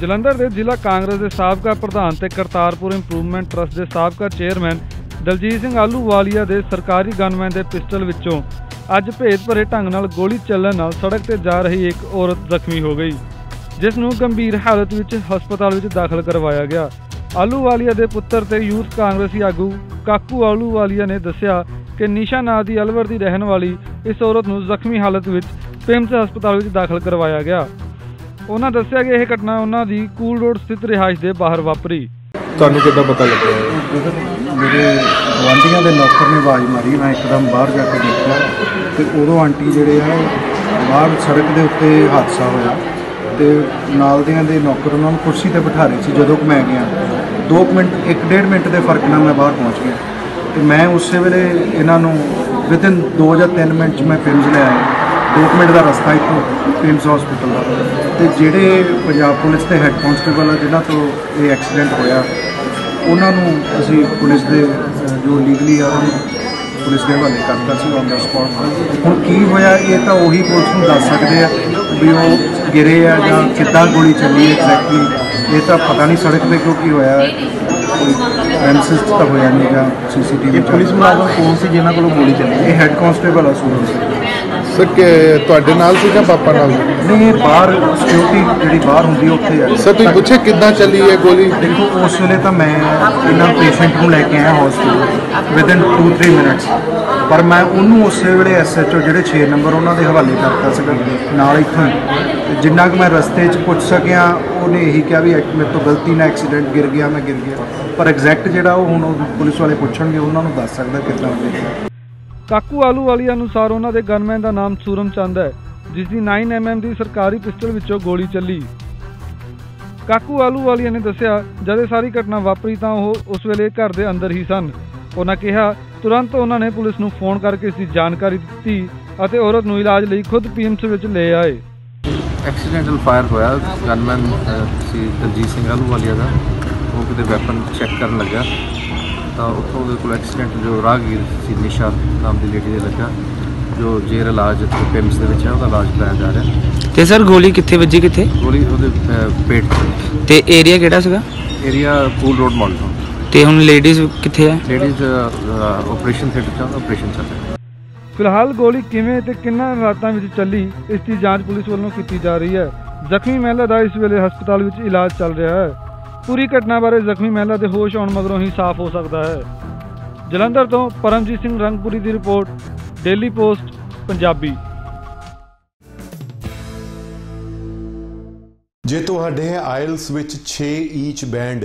ਜਲੰਧਰ ਦੇ ਜ਼ਿਲ੍ਹਾ ਕਾਂਗਰਸ ਦੇ ਸਾਬਕਾ ਪ੍ਰਧਾਨ ਤੇ ਕਰਤਾਰਪੁਰ ਇੰਪਰੂਵਮੈਂਟ ਟਰਸਟ ਦੇ ਸਾਬਕਾ ਚੇਅਰਮੈਨ ਦਲਜੀਤ ਸਿੰਘ ਆਲੂਵਾਲੀਆ ਦੇ ਸਰਕਾਰੀ ਗਨਮੈਨ ਦੇ ਪਿਸਟਲ ਵਿੱਚੋਂ ਅੱਜ ਭੇਦ ਭਰੇ ਢੰਗ ਨਾਲ ਗੋਲੀ ਚੱਲਣ ਨਾਲ ਸੜਕ ਤੇ ਜਾ ਰਹੀ ਇੱਕ ਔਰਤ ਜ਼ਖਮੀ ਹੋ ਗਈ, ਜਿਸ ਨੂੰ ਗੰਭੀਰ ਹਾਲਤ ਵਿੱਚ ਹਸਪਤਾਲ ਵਿੱਚ ਦਾਖਲ ਕਰਵਾਇਆ ਗਿਆ। ਆਲੂਵਾਲੀਆ ਦੇ ਪੁੱਤਰ ਤੇ ਯੂਥ ਕਾਂਗਰਸੀ ਆਗੂ ਕਾਕੂ ਆਲੂਵਾਲੀਆ ਨੇ ਦੱਸਿਆ ਕਿ ਨਿਸ਼ਾ ਨਾਂ ਦੀ ਅਲਵਰ ਦੀ ਰਹਿਣ ਵਾਲੀ ਇਸ ਔਰਤ ਨੂੰ ਜ਼ਖਮੀ ਹਾਲਤ ਵਿੱਚ ਪਿੰਮਸ ਹਸਪਤਾਲ ਵਿੱਚ ਦਾਖਲ ਕਰਵਾਇਆ ਗਿਆ। ਉਹਨਾਂ ਦੱਸਿਆ ਕਿ ਇਹ ਘਟਨਾ ਉਹਨਾਂ ਦੀ ਕੂਲ ਰੋਡ ਸਥਿਤ ਰਿਹਾਇਸ਼ ਦੇ ਬਾਹਰ ਵਾਪਰੀ। ਤੁਹਾਨੂੰ ਕਿੱਦਾਂ ਪਤਾ ਲੱਗਿਆ ਮੇਰੇ ਗੁਆਂਢੀਆਂ ਦੇ ਨੌਕਰ ਨੇ ਆਵਾਜ਼ ਮਾਰੀ ਮੈਂ ਇੱਕਦਮ ਬਾਹਰ ਜਾ ਕੇ ਦੇਖਿਆ ਤੇ ਉਦੋਂ ਆਂਟੀ ਜਿਹੜੇ ਆ ਉਹ ਬਾਹਰ ਸੜਕ ਦੇ ਉੱਤੇ ਹਾਦਸਾ ਹੋਇਆ ਤੇ ਨਾਲ ਦਿਆਂ ਦੇ ਨੌਕਰ ਉਹਨਾਂ ਨੂੰ ਕੁਰਸੀ ਤੇ ਬਿਠਾ ਰਹੇ ਸੀ ਜਦੋਂ ਕਿ ਮੈਂ ਗਿਆ। 2 ਮਿੰਟ 1.5 ਮਿੰਟ ਦੇ ਫ਼ਰਕ ਨਾਲ ਮੈਂ ਬਾਹਰ ਪਹੁੰਚ ਗਿਆ ਤੇ ਮੈਂ ਉਸੇ ਵੇਲੇ ਇਹਨਾਂ ਨੂੰ ਵਿਦਿਨ 2 ਜਾਂ 3 ਮਿੰਟ ਚ ਮੈਂ ਪਿੰਜ ਲੈ ਆਇਆ। 2 ਮਿੰਟ ਦਾ ਰਸਤਾ ਇੱਥੋਂ ਪਿੰਸ ਹਸਪੀਟਲ ਦਾ। ਤੇ ਜਿਹੜੇ ਪੰਜਾਬ ਪੁਲਿਸ ਦੇ ਹੈੱਡ ਕਾਂਸਟੇਬਲ ਆ ਜਿਨ੍ਹਾਂ ਤੋਂ ਇਹ ਐਕਸੀਡੈਂਟ ਹੋਇਆ ਉਹਨਾਂ ਨੂੰ ਅਸੀਂ ਪੁਲਿਸ ਦੇ ਜੋ ਲੀਗਲੀ ਆ ਉਹਨਾਂ ਪੁਲਿਸ ਦੇ ਹਵਾਲੇ ਕਰਤਾ ਸੀ ਔਨ ਦਾ ਸਪੌਟ ਹੁਣ ਕੀ ਹੋਇਆ ਇਹ ਤਾਂ ਉਹੀ ਪੁਲਿਸ ਨੂੰ ਦੱਸ ਸਕਦੇ ਆ ਵੀ ਉਹ ਗਿਰੇ ਆ ਜਾਂ ਕਿੱਦਾਂ ਗੋਲੀ ਚੱਲੀ ਐਗਜ਼ੈਕਟਲੀ ਇਹ ਤਾਂ ਪਤਾ ਨਹੀਂ ਸੜਕ ਤੇ ਕਿਉਂ ਕੀ ਹੋਇਆ ਫੈਂਸਿਸ ਤਾਂ ਹੋਇਆ ਨਹੀਂ ਜਾਂ ਸੀਸੀਟੀਵੀ ਪੁਲਿਸ ਮੁਲਾਜ਼ਮ ਕੌਣ ਸੀ ਜਿਨ੍ਹਾਂ ਕੋਲੋਂ ਗੋਲੀ ਚੱਲੀ? ਇਹ ਹੈੱਡ ਕਾਂਸਟੇਬਲ ਆ ਸੂਰਜ। ਸਿੰਘ ਸਰ ਕਿ ਤੁਹਾਡੇ ਨਾਲ ਸੀ ਜਾਂ ਪਾਪਾ ਨਾਲ? ਨਹੀਂ ਇਹ ਬਾਹਰ ਸਿਕਿਉਰਿਟੀ ਜਿਹੜੀ ਬਾਹਰ ਹੁੰਦੀ ਆ, ਉੱਥੇ ਆ ਸਰ ਤੁਸੀਂ ਪੁੱਛੇ ਕਿੱਦਾਂ ਚੱਲੀ ਹੈ ਗੋਲੀ? ਦੇਖੋ ਉਸ ਵੇਲੇ ਤਾਂ ਮੈਂ ਇਹਨਾਂ ਪੇਸ਼ੈਂਟ ਨੂੰ ਲੈ ਕੇ ਆਇਆ ਹਸਪੀਟਲ ਵਿਦਨ 2-3 ਮਿੰਟਸ ਪਰ ਮੈਂ ਉਹਨੂੰ ਉਸੇ ਵੇਲੇ ਐਸਐਚਓ ਜਿਹੜੇ 6 ਨੰਬਰ ਉਹਨਾਂ ਦੇ ਹਵਾਲੇ ਕਰਤਾ ਸੀਗਾ ਨਾਲ ਇੱਥੋਂ ਹੀ। ਜਿੰਨਾ ਕੁ ਮੈਂ ਰਸਤੇ 'ਚ ਪੁੱਛ ਸਕਿਆ ਉਹਨੇ ਇਹੀ ਕਿਹਾ ਵੀ ਮੇਰੇ ਤੋਂ ਗਲਤੀ ਨਾਲ ਐਕਸੀਡੈਂਟ ਗਿਰ ਗਿਆ ਮੈਂ ਗਿਰ ਗਿਆ। ਪਰ ਐਗਜ਼ੈਕਟ ਜਿਹੜਾ ਉਹ ਹੁਣ ਉਹ ਪੁਲਿਸ ਵਾਲੇ ਪੁੱਛਣਗੇ ਉਹਨਾਂ ਨੂੰ ਦੱਸ ਸਕਦਾ ਕਿੱਦਾਂ ਹੋਇਆ ਕਾਕੂ ਆਲੂਵਾਲੀ ਅਨੁਸਾਰ ਉਹਨਾਂ ਦੇ ਗਨਮੈਨ ਦਾ ਨਾਮ ਸੂਰਮ ਚੰਦ ਹੈ, ਜਿਸ ਦੀ 9mm ਦੀ ਸਰਕਾਰੀ ਪਿਸਟਲ ਵਿੱਚੋਂ ਗੋਲੀ ਚੱਲੀ। ਕਾਕੂ ਆਲੂਵਾਲੀਆ ਨੇ ਦੱਸਿਆ, ਜਦ ਇਹ ਸਾਰੀ ਘਟਨਾ ਵਾਪਰੀ ਤਾਂ ਉਹ ਉਸ ਵੇਲੇ ਘਰ ਦੇ ਅੰਦਰ ਹੀ ਸਨ। ਉਹਨਾਂ ਕਿਹਾ, ਤੁਰੰਤ ਉਹਨਾਂ ਨੇ ਪੁਲਿਸ ਨੂੰ ਫੋਨ ਕਰਕੇ ਇਸ ਦੀ ਜਾਣਕਾਰੀ ਦਿੱਤੀ ਅਤੇ ਔਰਤ ਨੂੰ ਇਲਾਜ ਲਈ ਖੁਦ ਪੀਐਮਸ ਵਿੱਚ ਲੈ ਆਏ। ਐਕਸੀਡੈਂਟਲ ਫਾਇਰ ਹੋਇਆ। ਗਨਮੈਨ ਸੀ ਦਲਜੀਤ ਸਿੰਘ ਆਲੂਵਾਲੀਆ ਦਾ। ਉਹ ਕਿਤੇ ਵੈਪਨ ਚੈੱਕ ਕਰਨ ਲੱਗਾ ਤਾਂ ਉੱਥੋਂ ਉਹਦੇ ਕੋਲ ਐਕਸੀਡੈਂਟ ਜੋ ਰਾਹਗੀਰ ਸੀ ਨਿਸ਼ਾ ਨਾਮ ਦੀ ਲੇਡੀ ਦੇ ਲੱਗਾ ਜੋ ਜੇਰ ਇਲਾਜ ਇੱਥੇ ਪਿੰਮਸ ਦੇ ਵਿੱਚ ਹੈ ਉਹਦਾ ਇਲਾਜ ਕਰਾਇਆ ਜਾ ਰਿਹਾ। ਤੇ ਸਰ ਗੋਲੀ ਕਿੱਥੇ ਵੱਜੀ ਕਿੱਥੇ? ਗੋਲੀ ਉਹਦੇ ਅਹ, ਪੇਟ ਚ ਤੇ ਏਰੀਆ ਕਿਹੜਾ ਸੀਗਾ? ਏਰੀਆ ਪੂਲ ਰੋਡ ਮਾਲ ਤੋਂ। ਤੇ ਹੁਣ ਲੇਡੀਜ਼ ਕਿੱਥੇ ਆ ਲੇਡੀਜ਼ ਆਪਰੇਸ਼ਨ ਥੀਏਟਰ ਚ ਆਪਰੇਸ਼ਨ ਚੱਲ ਰਿਹਾ। ਫਿਲਹਾਲ ਗੋਲੀ ਕਿਵੇਂ ਤੇ ਕਿੰਨਾਂ ਰਾਤਾਂ ਵਿੱਚ ਚੱਲੀ ਇਸ ਦੀ ਜਾਂਚ ਪੁਲਿਸ ਵੱਲੋਂ ਕੀਤੀ ਜਾ ਰਹੀ ਹੈ। ਜ਼ਖਮੀ ਮਹਿਲਾ ਦਾ ਇਸ ਵੇਲੇ ਹਸਪਤਾਲ ਵਿੱਚ ਇਲਾਜ ਚੱਲ ਰਿਹਾ ਹੈ। ਪੂਰੀ ਘਟਨਾ ਬਾਰੇ ਜ਼ਖਮੀ ਮਹਿਲਾ ਦੇ ਹੋਸ਼ ਆਉਣ ਮਗਰੋਂ ਹੀ ਸਾਫ਼ ਹੋ ਸਕਦਾ ਹੈ। ਜਲੰਧਰ ਤੋਂ ਪਰਮਜੀਤ ਸਿੰਘ ਰੰਗਪੁਰੀ ਦੀ ਰਿਪੋਰਟ ਡੇਲੀ ਪੋਸਟ ਪੰਜਾਬੀ। ਜੇ ਤੁਹਾਡੇ ਆਇਲਸ ਵਿੱਚ 6 ਈਚ ਬੈਂਡ